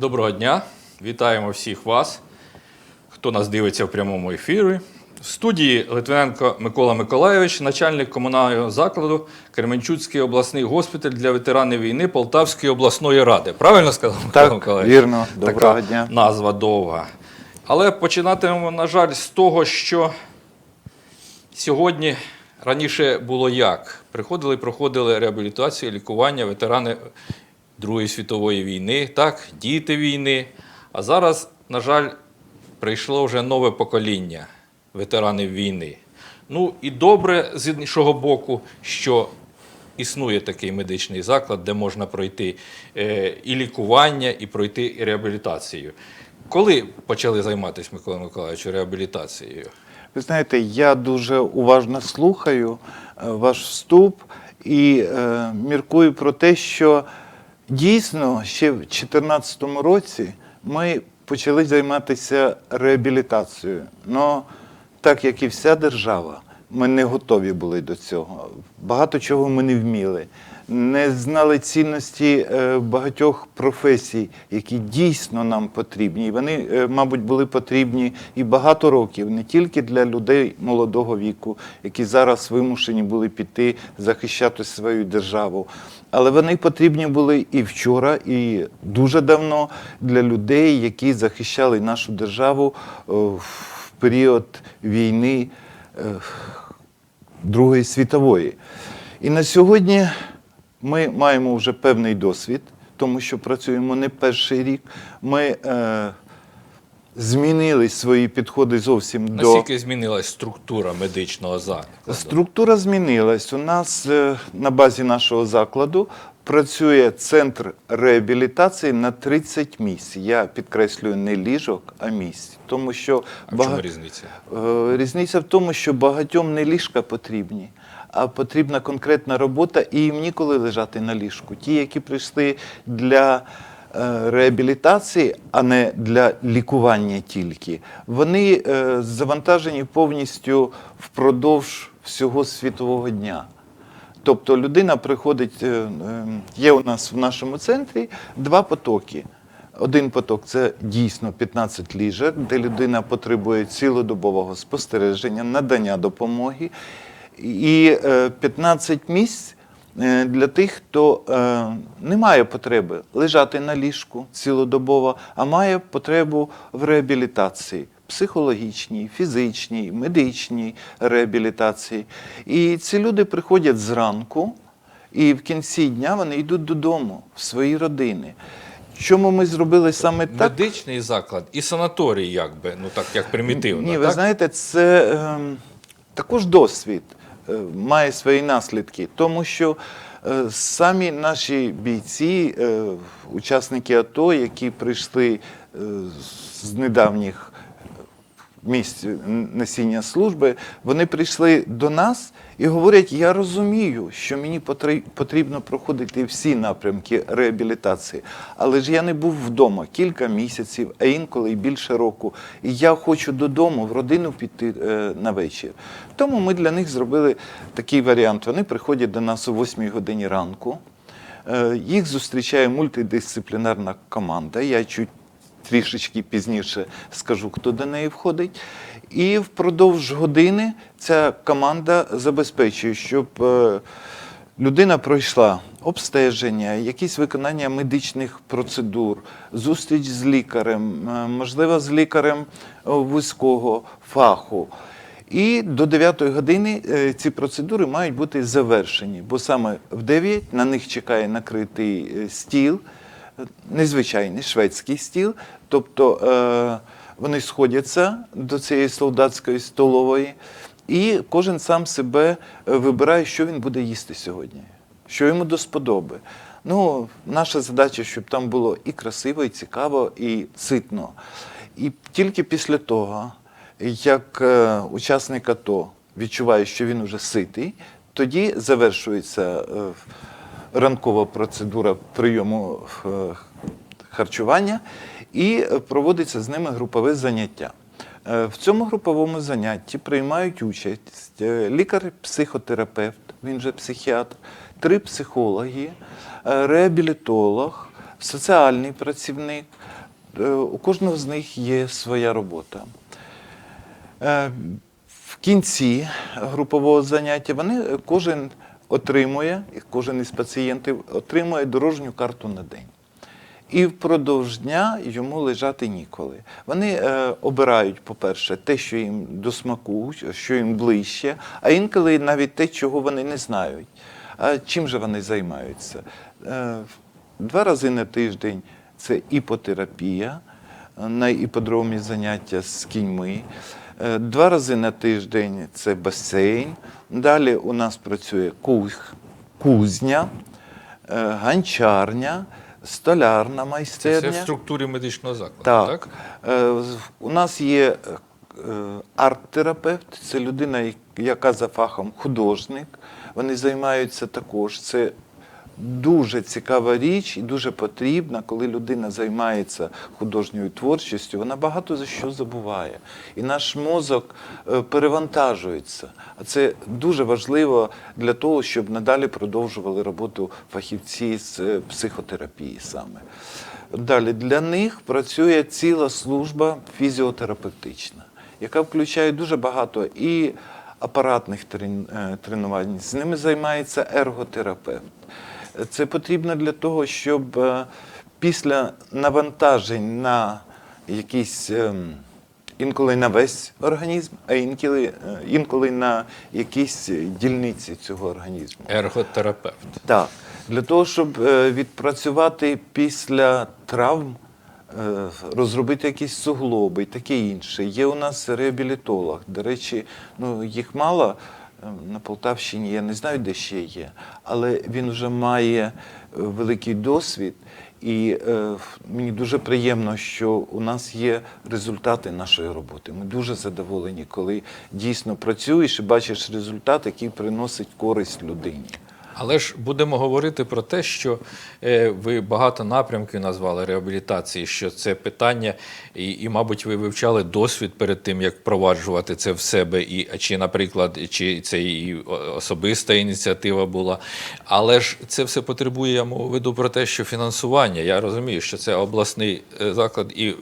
Доброго дня! Вітаємо всіх вас, хто нас дивиться в прямому ефірі. В студії Литвиненко Микола Миколайович, начальник комунального закладу Кременчуцький обласний госпіталь для ветеранів війни Полтавської обласної ради. Правильно сказав Микола Так, Миколайович? вірно. Доброго Така дня. Назва довга. Але починатимемо, на жаль, з того, що сьогодні раніше було як? Приходили, проходили реабілітацію, лікування ветерани Другої світової війни, так, діти війни. А зараз, на жаль, прийшло вже нове покоління ветеранів війни. Ну і добре з іншого боку, що існує такий медичний заклад, де можна пройти е, і лікування, і пройти і реабілітацію. Коли почали займатися Микола Миколаївич реабілітацією? Ви знаєте, я дуже уважно слухаю е, ваш вступ і е, міркую про те, що дійсно ще в 2014 році ми почали займатися реабілітацією. Но так як і вся держава, ми не готові були до цього. Багато чого ми не вміли. Не знали цінності е, багатьох професій, які дійсно нам потрібні. І вони, е, мабуть, були потрібні і багато років, не тільки для людей молодого віку, які зараз вимушені були піти захищати свою державу. Але вони потрібні були і вчора, і дуже давно для людей, які захищали нашу державу е, в період війни. Другої світової. І на сьогодні ми маємо вже певний досвід, тому що працюємо не перший рік. Ми е, змінили свої підходи зовсім до. Наскільки змінилась структура медичного закладу? Структура змінилась. У нас е, на базі нашого закладу працює центр реабілітації на 30 місць. Я підкреслюю не ліжок, а місць. Тому що А в бага- чому різниця? Е, Різниця в тому, що багатьом не ліжка потрібні, потрібна конкретна робота, і їм ніколи лежати на ліжку. Ті, які прийшли для е, реабілітації, а не для лікування тільки, вони е, завантажені повністю впродовж всього світового дня. Тобто людина приходить, е, е, є у нас в нашому центрі два потоки. Один поток це дійсно 15 ліжок, де людина потребує цілодобового спостереження, надання допомоги. І е, 15 місць е, для тих, хто е, не має потреби лежати на ліжку цілодобово, а має потребу в реабілітації. Психологічній, фізичній, медичній реабілітації. І ці люди приходять зранку, і в кінці дня вони йдуть додому, в свої родини. Чому ми зробили саме так? Медичний заклад і санаторій, якби, ну так як примітивно. Ні, ви так? знаєте, це ем, також досвід е, має свої наслідки, тому що е, самі наші бійці, е, учасники АТО, які прийшли е, з недавніх місць несіння служби, вони прийшли до нас і говорять: я розумію, що мені потрібно проходити всі напрямки реабілітації, але ж я не був вдома кілька місяців, а інколи й більше року. І я хочу додому, в родину піти е, на вечір. Тому ми для них зробили такий варіант. Вони приходять до нас о 8 годині ранку. Е, Їх зустрічає мультидисциплінарна команда. Я чуть трішечки пізніше скажу, хто до неї входить. І впродовж години ця команда забезпечує, щоб е, людина пройшла обстеження, якісь виконання медичних процедур, зустріч з лікарем, е, можливо, з лікарем е, вузького фаху. І до 9 години ці процедури мають бути завершені, бо саме в 9 на них чекає накритий стіл, незвичайний шведський стіл. Тобто е, вони сходяться до цієї солдатської столової, і кожен сам себе е, вибирає, що він буде їсти сьогодні, що йому до сподоби. Ну, наша задача, щоб там було і красиво, і цікаво, і ситно. І тільки після того, як е, учасник АТО відчуває, що він уже ситий, тоді завершується ранкова процедура прийому е, харчування і проводиться з ними групове заняття. Е, В цьому груповому занятті приймають участь е, лікар-психотерапевт, він же психіатр, три психологи, реабілітолог, соціальний працівник. У кожного з них є своя робота. В кінці групового заняття вони кожен отримує, і кожен із пацієнтів отримує дорожню карту на день. І впродовж дня йому лежати ніколи. Вони е, обирають, по-перше, те, що їм до смаку, що їм ближче, а інколи навіть те, чого вони не знають. А чим же вони займаються? Е, два рази на тиждень це іпотерапія, е, на іподромі заняття з кіньми. Е, Два рази на тиждень це басейн. Далі у нас працює кузня, е, ганчарня, столярна Це майстерня. в структурі медичного закладу, Так. так? Е, У нас є е, арт-терапевт, це людина, яка за фахом художник. Вони займаються також. Це дуже цікава річ і дуже потрібна, коли людина займається художньою творчістю, вона багато за що забуває. І наш мозок е, перевантажується. А це дуже важливо для того, щоб надалі продовжували роботу фахівці з е, психотерапії саме. Далі для них працює ціла служба фізіотерапевтична, яка включає дуже багато і апаратних е, тренувань. З ними займається ерготерапевт. Це потрібно для того, щоб е, після навантажень на якісь ем, інколи на весь організм, а інколи, е, інколи на якісь дільниці цього організму. Ерготерапевт. Так, для того, щоб е, відпрацювати після травм, розробити якісь суглоби і таке інше. Є у нас реабілітолог. До речі, ну, їх мало на Полтавщині, я не знаю, де ще є, але він вже має е, великий досвід. І е, мені дуже приємно, що у нас є результати нашої роботи. Ми дуже задоволені, коли дійсно працюєш і бачиш результат, який приносить користь людині. Але ж будемо говорити про те, що е, ви багато напрямків назвали реабілітації, що це питання, і, і, мабуть, ви вивчали досвід перед тим, як впроваджувати це в себе, і чи, наприклад, чи це і особиста ініціатива була. Але ж це все потребує, я мову веду про те, що фінансування. Я розумію, що це обласний е, заклад і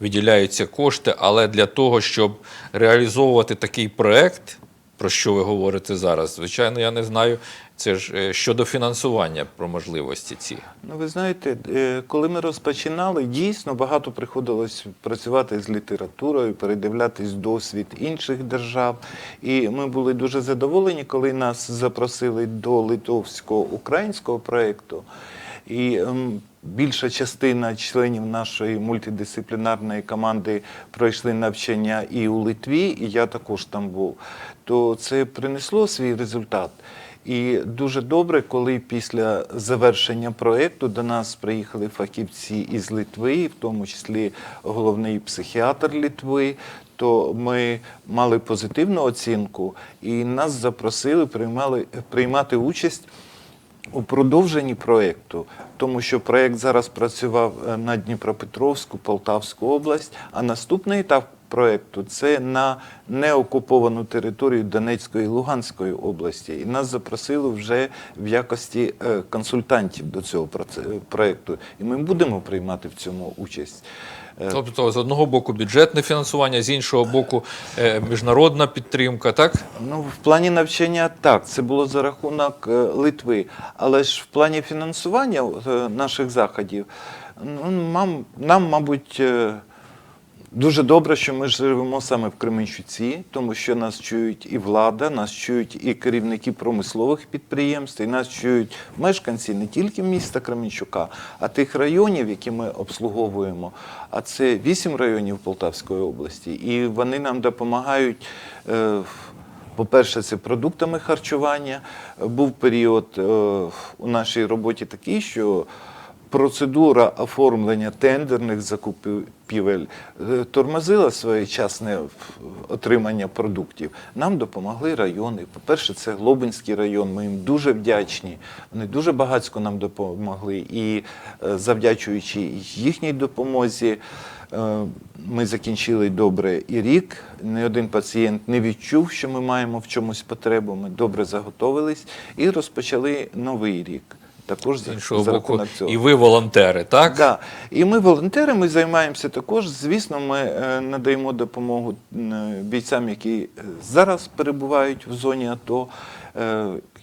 виділяються кошти, але для того, щоб реалізовувати такий проект, про що ви говорите зараз, звичайно, я не знаю. Це ж е, щодо фінансування про можливості ці. Ну, ви знаєте, е, коли ми розпочинали, дійсно багато приходилось працювати з літературою, передивлятись досвід інших держав. І ми були дуже задоволені, коли нас запросили до литовсько-українського проєкту. І ем, більша частина членів нашої мультидисциплінарної команди пройшли навчання і у Литві, і я також там був. То це принесло свій результат. І дуже добре, коли після завершення проєкту до нас приїхали фахівці із Литви, в тому числі головний психіатр Литви, то ми мали позитивну оцінку і нас запросили приймали, приймати участь у продовженні проєкту, тому що проєкт зараз працював е, на Дніпропетровську, Полтавську область, а наступний етап проєкту це на неокуповану територію Донецької і Луганської області. І нас запросили вже в якості е, консультантів до цього проце- проєкту. І ми будемо приймати в цьому участь. Е, Тобто, з одного боку, бюджетне фінансування, з іншого боку, е, міжнародна підтримка, так? Ну, в плані навчання так, це було за рахунок е, Литви. Але ж в плані фінансування е, наших заходів, ну, нам, мабуть, е, дуже добре, що ми живемо саме в Кременчуці, тому що нас чують і влада, нас чують і керівники промислових підприємств, і нас чують мешканці не тільки міста Кременчука, а тих районів, які ми обслуговуємо. А це вісім районів Полтавської області, і вони нам допомагають. е, по-перше, це продуктами харчування. Був період е, у нашій роботі такий, що процедура оформлення тендерних закупівель е, тормозила своєчасне отримання продуктів. Нам допомогли райони. По-перше, це Глобинський район. Ми їм дуже вдячні. Вони дуже багатько нам допомогли. І е, завдячуючи їхній допомозі. Е, Ми закінчили добре і рік. Ні один пацієнт не відчув, що ми маємо в чомусь потребу. Ми добре заготовились і розпочали новий рік. Також З іншого за боку, рахунок цього. і ви волонтери, так? Да. І ми волонтери, ми займаємося також. Звісно, ми е, надаємо допомогу е, бійцям, які е, зараз перебувають в зоні АТО.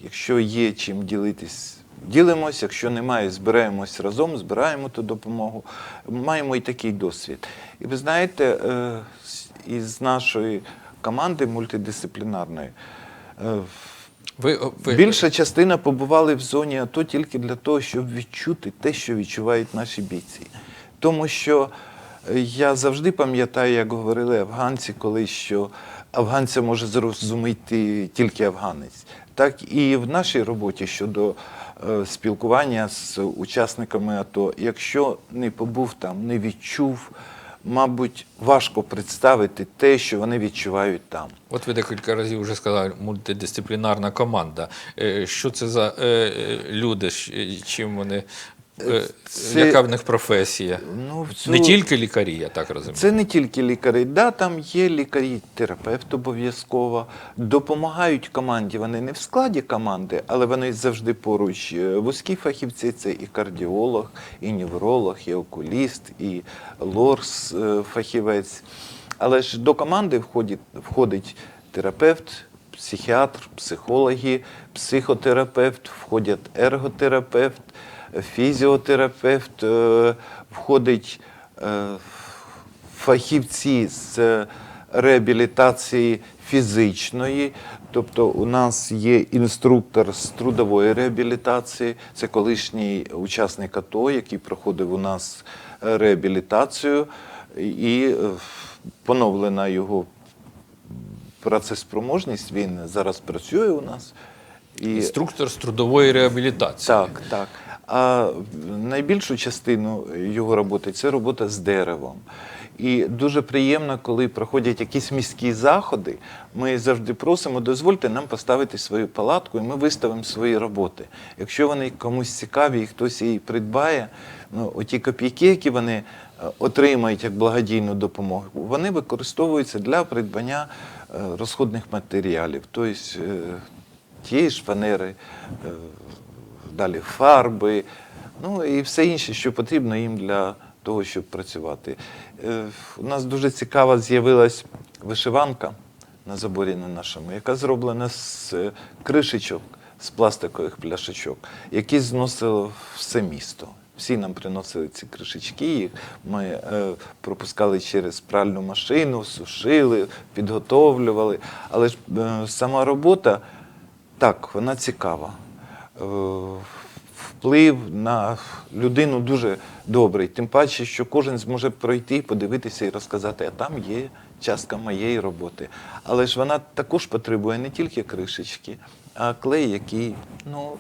Якщо є чим ділитись, ділимось, якщо немає, збираємось разом, збираємо ту допомогу. Маємо і такий досвід. І ви знаєте, із нашої команди мультидисциплінарної. Ви, ви... Більша частина побували в зоні АТО тільки для того, щоб відчути те, що відчувають наші бійці. Тому що е, я завжди пам'ятаю, як говорили афганці, колись, що афганця може зрозуміти тільки афганець. Так і в нашій роботі щодо е, спілкування з учасниками АТО, якщо не побув там, не відчув, мабуть, важко представити те, що вони відчувають там. От ви декілька разів вже сказали, мультидисциплінарна команда. Е, Що це за е, е, люди? Чим вони? Е, Це- Яка в них професія? Ну, в цю- Не тільки лікарі, я так розумію. Це не тільки лікарі. Да, там є лікарі, терапевт обов'язково. Допомагають команді. Вони не в складі команди, але вони завжди поруч. Е, Вузькі фахівці це і кардіолог, і невролог, і окуліст, і лорс е, фахівець. Але ж до команди входить, входить терапевт, психіатр, психологи, психотерапевт, входять ерготерапевт, фізіотерапевт, е, входить е, фахівці з реабілітації фізичної. Тобто у нас є інструктор з трудової реабілітації, це колишній учасник АТО, який проходив у нас реабілітацію, і е, поновлена його працеспроможність. Він зараз працює у нас. І... Інструктор з трудової реабілітації. Так, так. А найбільшу частину його роботи це робота з деревом. І дуже приємно, коли проходять якісь міські заходи, ми завжди просимо, дозвольте нам поставити свою палатку, і ми виставимо свої роботи. Якщо вони комусь цікаві і хтось її придбає, ну, оті копійки, які вони е, отримають як благодійну допомогу, вони використовуються для придбання е, розходних матеріалів, тобто е, тієї ж фанери, далі фарби, ну і все інше, що потрібно їм для того, щоб працювати. Е, У нас дуже цікава з'явилась вишиванка на заборі на нашому, яка зроблена з кришечок, з пластикових пляшечок, які зносило все місто. Всі нам приносили ці кришечки, їх ми е, пропускали через пральну машину, сушили, підготовлювали. Але ж е, сама робота так, вона цікава. Е, Вплив на людину дуже добрий. Тим паче, що кожен зможе пройти, подивитися і розказати, а там є частка моєї роботи. Але ж вона також потребує не тільки кришечки, а клей, який, ну,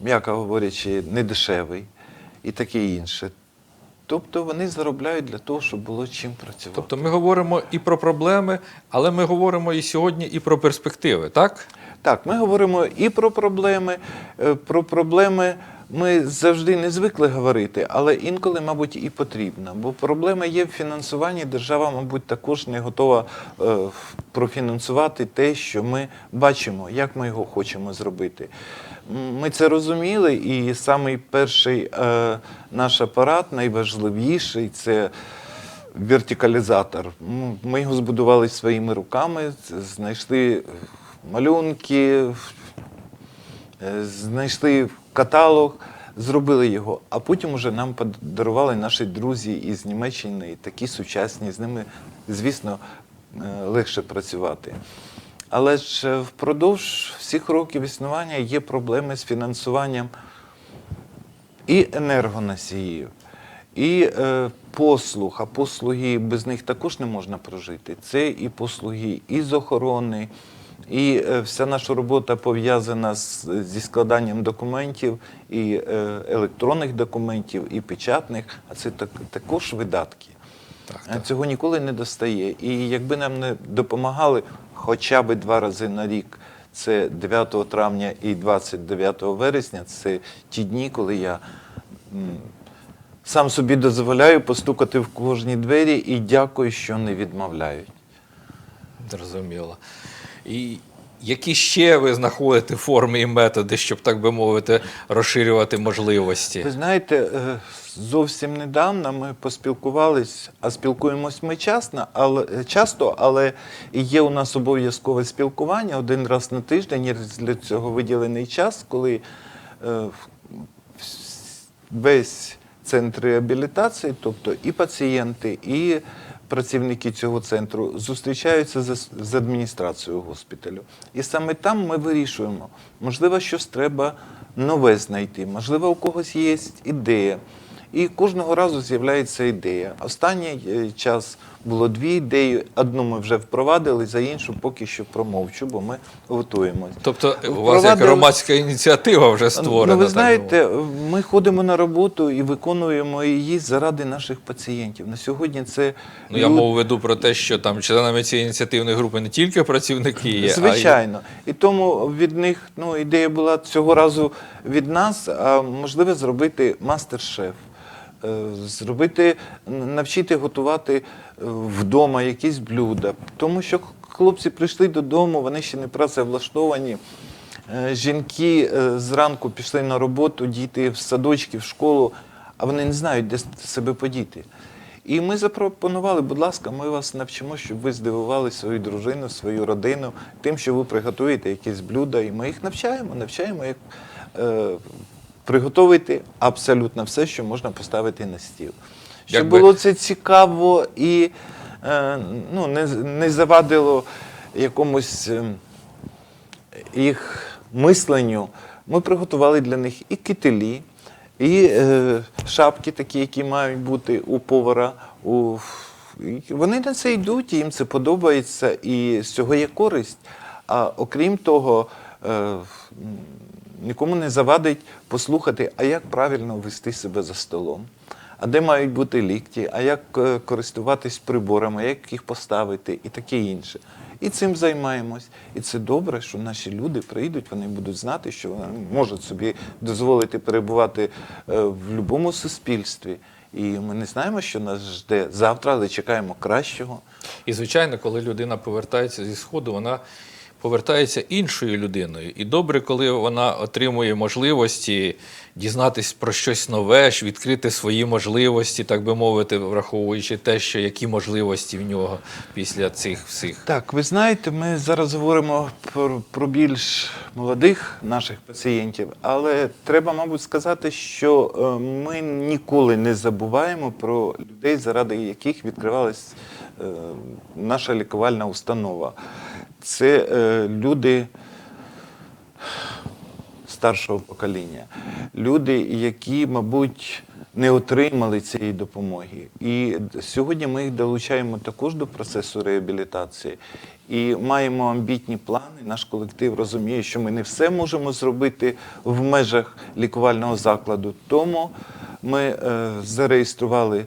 м'яко говорячи, не дешевий і таке інше. Тобто вони заробляють для того, щоб було чим працювати. Тобто ми говоримо і про проблеми, але ми говоримо і сьогодні і про перспективи, так? Так, ми говоримо і про проблеми. Е, Про проблеми ми завжди не звикли говорити, але інколи, мабуть, і потрібно. Бо проблема є в фінансуванні. Держава, мабуть, також не готова е, профінансувати те, що ми бачимо, як ми його хочемо зробити. Ми це розуміли, і самий перший е, наш апарат, найважливіший, це вертикалізатор. Ми його збудували своїми руками, знайшли малюнки, е, знайшли каталог, зробили його, а потім уже нам подарували наші друзі із Німеччини, такі сучасні, з ними, звісно, е, легше працювати. Але ж е, впродовж всіх років існування є проблеми з фінансуванням і енергоносіїв, і е, послуг, а послуги без них також не можна прожити. Це і послуги із охорони, і е, вся наша робота пов'язана зі складанням документів, і е, електронних документів, і печатних, а це так, також видатки. Так, А Цього ніколи не достає. І якби нам не допомагали хоча б два рази на рік, це 9 травня і 29 вересня, це ті дні, коли я сам собі дозволяю постукати в кожні двері і дякую, що не відмовляють. Зрозуміло. І Які ще ви знаходите форми і методи, щоб, так би мовити, розширювати можливості? Ви знаєте, е, зовсім недавно ми поспілкувались, а спілкуємось ми часто, але, часто, але є у нас обов'язкове спілкування один раз на тиждень, є для цього виділений час, коли е, весь центр реабілітації, тобто і пацієнти, і працівники цього центру зустрічаються з, адміністрацією госпіталю. І саме там ми вирішуємо, можливо, щось треба нове знайти, можливо, у когось є ідея. І кожного разу з'являється ідея. Останній е, час було дві ідеї. Одну ми вже впровадили, за іншу поки що промовчу, бо ми готуємося. Тобто у вас як громадська ініціатива вже створена. Ну, ви знаєте, ми ходимо на роботу і виконуємо її заради наших пацієнтів. На сьогодні це Ну, я люд- мову веду про те, що там членами цієї ініціативної групи не тільки працівники є, Звичайно. І тому від них ну, ідея була цього разу від нас, а можливо зробити мастер-шеф. Е, Зробити, навчити готувати е, вдома якісь блюда. Тому що хлопці прийшли додому, вони ще не працевлаштовані. Е, Жінки зранку пішли на роботу, діти в садочки, в школу, а вони не знають, де себе подіти. І ми запропонували, будь ласка, ми вас навчимо, щоб ви здивували свою дружину, свою родину тим, що ви приготуєте якісь блюда. І ми їх навчаємо, навчаємо, як е, приготувати абсолютно все, що можна поставити на стіл. Щоб Якби- було це цікаво і е, ну, не, не завадило якомусь. ем, їх мисленню ми приготували для них і кителі, і е, шапки, такі, які мають бути у повара. У... Вони на це йдуть, і їм це подобається, і з цього є користь. А окрім того, е, нікому не завадить послухати, а як правильно вести себе за столом. А де мають бути лікті, а як е, користуватись приборами, як їх поставити і таке інше. І цим займаємось. І це добре, що наші люди прийдуть, вони будуть знати, що вони можуть собі дозволити перебувати е, в будь-якому суспільстві. І ми не знаємо, що нас жде завтра, але чекаємо кращого. І, звичайно, коли людина повертається зі сходу, вона повертається іншою людиною. І добре, коли вона отримує можливості дізнатись про щось нове, відкрити свої можливості, так би мовити, враховуючи те, що які можливості в нього після цих всіх. Так, ви знаєте, ми зараз говоримо про, про більш молодих наших пацієнтів, але треба, мабуть, сказати, що е, ми ніколи не забуваємо про людей, заради яких відкривалась е, наша лікувальна установа. Це е, люди старшого покоління, люди, які, мабуть, не отримали цієї допомоги. І сьогодні ми їх долучаємо також до процесу реабілітації і маємо амбітні плани. Наш колектив розуміє, що ми не все можемо зробити в межах лікувального закладу. Тому ми е, зареєстрували.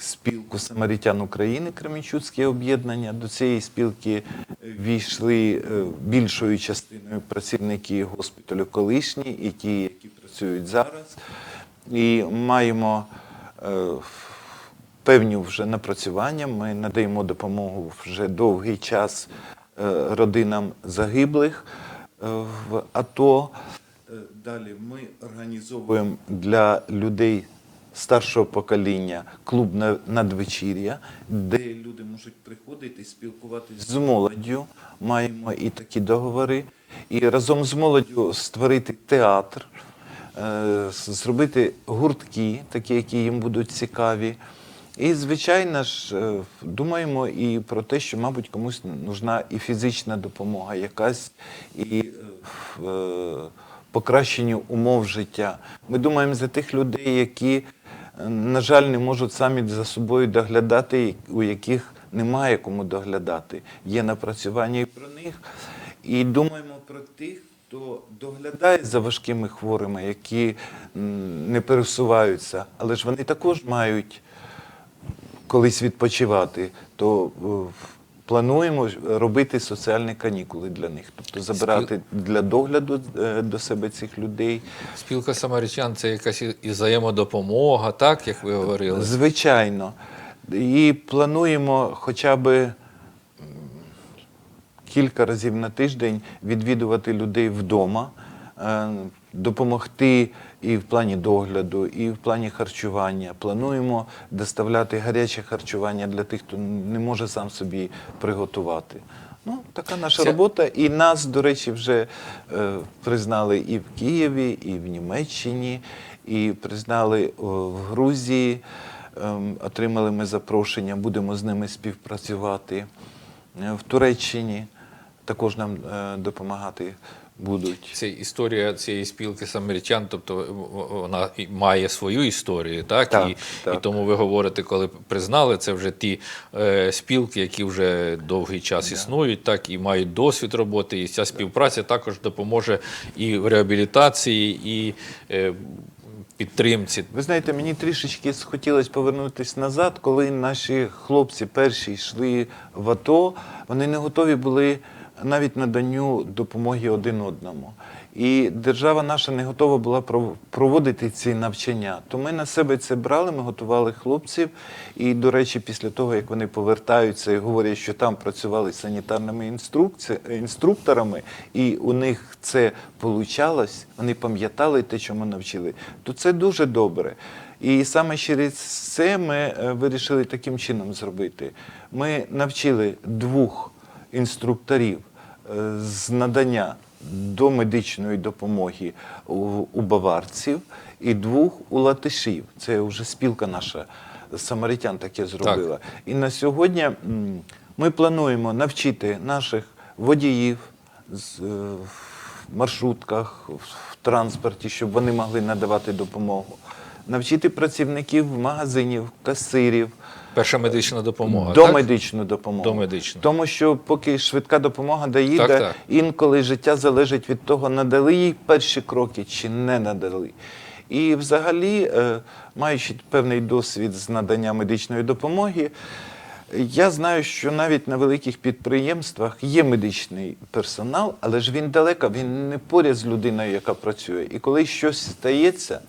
Е, спілку Самарітян України Кременчуцьке об'єднання. До цієї спілки війшли е, більшою частиною працівники госпіталю колишні і ті, які працюють зараз. І маємо е, певні вже напрацювання. Ми надаємо допомогу вже довгий час е, родинам загиблих е, в АТО. Е, Далі ми організовуємо для людей старшого покоління клуб на- надвечір'я, де люди можуть приходити спілкуватись з молоддю. Маємо і такі договори. І разом з молоддю створити театр, е, зробити гуртки, такі, які їм будуть цікаві. І, звичайно ж, е, думаємо і про те, що, мабуть, комусь нужна і фізична допомога якась, і е, в покращенню умов життя. Ми думаємо за тих людей, які, на жаль, не можуть самі за собою доглядати, у яких немає кому доглядати. Є напрацювання і про них. І думаємо про тих, хто доглядає за важкими хворими, які не пересуваються, але ж вони також мають колись відпочивати, то е, плануємо робити соціальні канікули для них, тобто забирати для догляду е, до себе цих людей. Спілка самарічан це якась і і взаємодопомога, так як ви говорили. Звичайно. І плануємо хоча б кілька разів на тиждень відвідувати людей вдома, е, допомогти і в плані догляду, і в плані харчування. Плануємо доставляти гаряче харчування для тих, хто не може сам собі приготувати. Ну, така наша Це- робота. І нас, до речі, вже е, признали і в Києві, і в Німеччині, і признали о, в Грузії. Ем, отримали ми запрошення, будемо з ними співпрацювати. Е, В Туреччині також нам е, допомагати будуть. Це історія цієї спілки самарітян, тобто вона має свою історію, так? Так, і, так. і тому ви говорите, коли признали, це вже ті е, спілки, які вже довгий час існують, так і мають досвід роботи. І ця співпраця також допоможе і в реабілітації, і е, підтримці. Ви знаєте, мені трішечки хотілося повернутися назад, коли наші хлопці перші йшли в АТО, вони не готові були навіть наданню допомоги один одному. І держава наша не готова була пров- проводити ці навчання. То ми на себе це брали, ми готували хлопців. І, до речі, після того, як вони повертаються і говорять, що там працювали санітарними інструкторами, і у них це получалось, вони пам'ятали те, чому навчили, то це дуже добре. І саме через це ми е, вирішили таким чином зробити. Ми навчили двох інструкторів з надання домедичної допомоги у, баварців і двох у латишів. Це вже спілка наша самаритян таке зробила. І на сьогодні ми плануємо навчити наших водіїв з, е, в маршрутках, в транспорті, щоб вони могли надавати допомогу. Навчити працівників магазинів, касирів, Перша медична допомога. до так? медичну допомогу. Домедичну. Тому що поки швидка допомога доїде, Так, так. інколи життя залежить від того, надали їй перші кроки чи не надали. І взагалі, е, маючи певний досвід з надання медичної допомоги, я знаю, що навіть на великих підприємствах є медичний персонал, але ж він далеко, він не поряд з людиною, яка працює. І коли щось стається,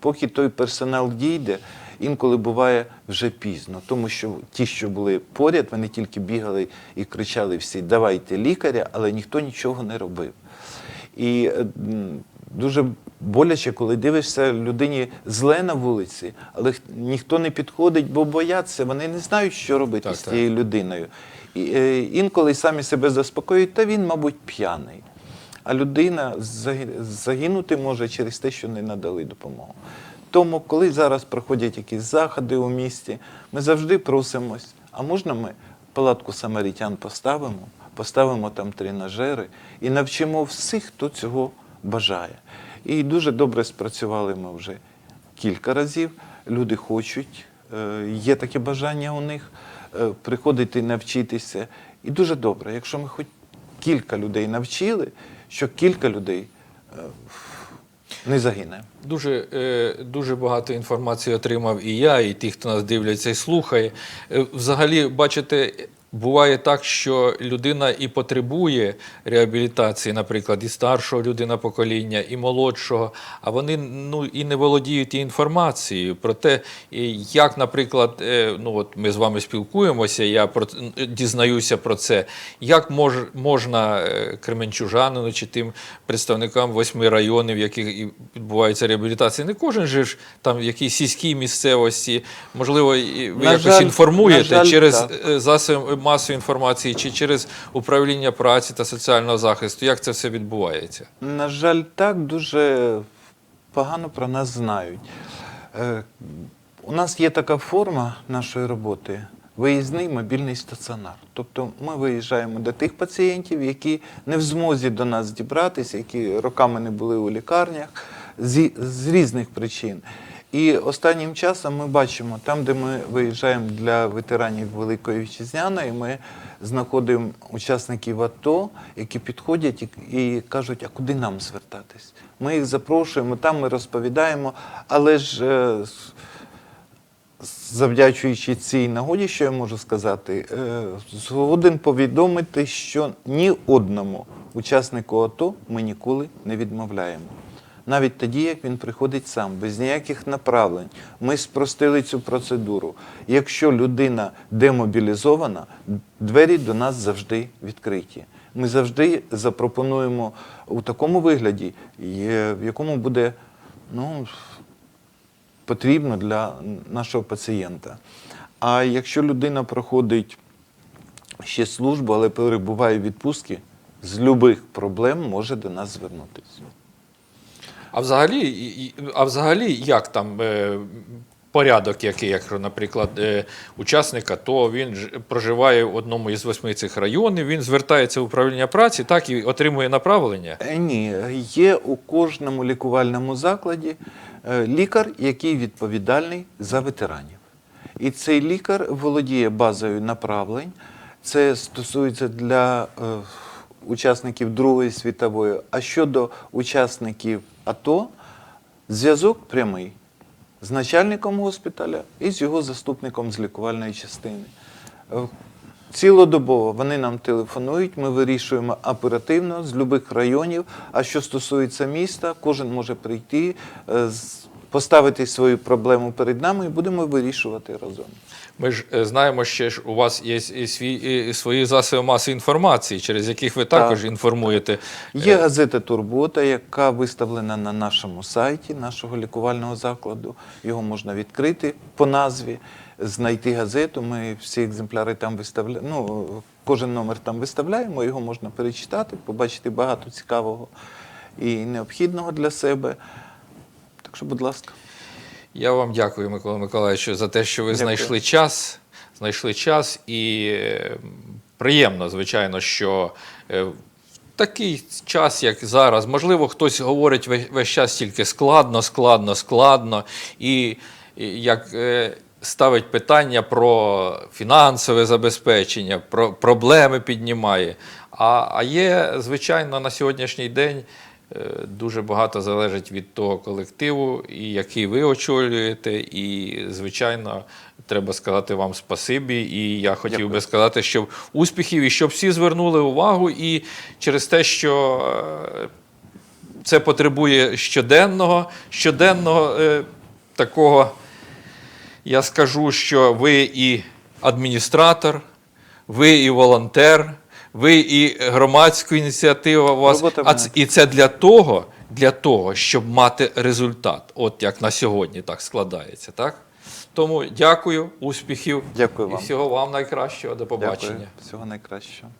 поки той персонал дійде, інколи буває вже пізно, тому що ті, що були поряд, вони тільки бігали і кричали всі Давайте лікаря, але ніхто нічого не робив. І е, дуже боляче, коли дивишся людині зле на вулиці, але ніхто не підходить, бо бояться, вони не знають, що робити Так, з так. людиною. І, е, інколи самі себе заспокоюють, та він, мабуть, п'яний. А людина загинути може через те, що не надали допомогу. Тому, коли зараз проходять якісь заходи у місті, ми завжди просимось, а можна ми палатку самарітян поставимо, поставимо там тренажери і навчимо всіх, хто цього бажає. І дуже добре спрацювали ми вже кілька разів. Люди хочуть, е, є таке бажання у них е, приходити навчитися. І дуже добре, якщо ми хоч кілька людей навчили, що кілька людей е, не загине. Дуже, е, дуже багато інформації отримав і я, і ті, хто нас дивляться і слухає. Е, Взагалі, бачите, буває так, що людина і потребує реабілітації, наприклад, і старшого людина покоління, і молодшого, а вони ну, і не володіють і інформацією про те, як, наприклад, е, ну от ми з вами спілкуємося, я про, дізнаюся про це, як мож, можна е, кременчужанину чи тим представникам восьми районів, в яких відбувається реабілітація. Не кожен же ж там в якійсь сільській місцевості, можливо, ви На якось жаль- інформуєте жаль, через е, засоби масової інформації чи через управління праці та соціального захисту. Як це все відбувається? На жаль, так дуже погано про нас знають. Е, У нас є така форма нашої роботи виїзний мобільний стаціонар. Тобто ми виїжджаємо до тих пацієнтів, які не в змозі до нас дібратися, які роками не були у лікарнях зі- з різних причин. І останнім часом ми бачимо, там, де ми виїжджаємо для ветеранів Великої Вітчизняної, ми знаходимо учасників АТО, які підходять і, кажуть, а куди нам звертатись? Ми їх запрошуємо, там ми розповідаємо, але ж е, завдячуючи цій нагоді, що я можу сказати, е, згоден повідомити, що ні одному учаснику АТО ми ніколи не відмовляємо. Навіть тоді, як він приходить сам, без ніяких направлень. Ми спростили цю процедуру. Якщо людина демобілізована, двері до нас завжди відкриті. Ми завжди запропонуємо у такому вигляді, в якому буде ну, потрібно для нашого пацієнта. А якщо людина проходить ще службу, але перебуває в відпустці, з будь-яких проблем може до нас звернутися. А взагалі, а взагалі як там е, порядок, який, як, наприклад, е, учасник АТО, він проживає в одному із восьми цих районів, він звертається в управління праці, так і отримує направлення. Е, Ні, є у кожному лікувальному закладі лікар, який відповідальний за ветеранів. І цей лікар володіє базою направлень. Це стосується для учасників Другої світової. А щодо учасників АТО, зв'язок прямий з начальником госпіталя і з його заступником з лікувальної частини. Е, Цілодобово вони нам телефонують, ми вирішуємо оперативно з будь-яких районів. А що стосується міста, кожен може прийти, е, поставити свою проблему перед нами і будемо вирішувати разом. Ми ж е, знаємо, ще ж у вас є і свій, і свої засоби маси інформації, через яких ви також Так. інформуєте. Є газета Турбота, яка виставлена на нашому сайті нашого лікувального закладу. Його можна відкрити по назві, знайти газету. Ми всі екземпляри там виставляємо. Ну, кожен номер там виставляємо, його можна перечитати, побачити багато цікавого і необхідного для себе. Так що, будь ласка. Я вам дякую, Микола Миколаївич, за те, що ви Дякую. знайшли час. Знайшли час, і приємно, звичайно, що е, в такий час, як зараз, можливо, хтось говорить весь час тільки складно, складно, складно, і, і як е, ставить питання про фінансове забезпечення, про проблеми піднімає. А, а є, звичайно, на сьогоднішній день. Е, Дуже багато залежить від того колективу, і який ви очолюєте. І, звичайно, треба сказати вам спасибі. І я хотів Дякую. би сказати, що успіхів і щоб всі звернули увагу, і через те, що е, це потребує щоденного, щоденного е, такого. Я скажу, що ви і адміністратор, ви і волонтер, ви і громадська ініціатива у вас. Робота А і це для того, для того, щоб мати результат, от як на сьогодні так складається. Так? Тому дякую, успіхів Дякую і всього вам найкращого. До побачення. Дякую. Всього найкращого.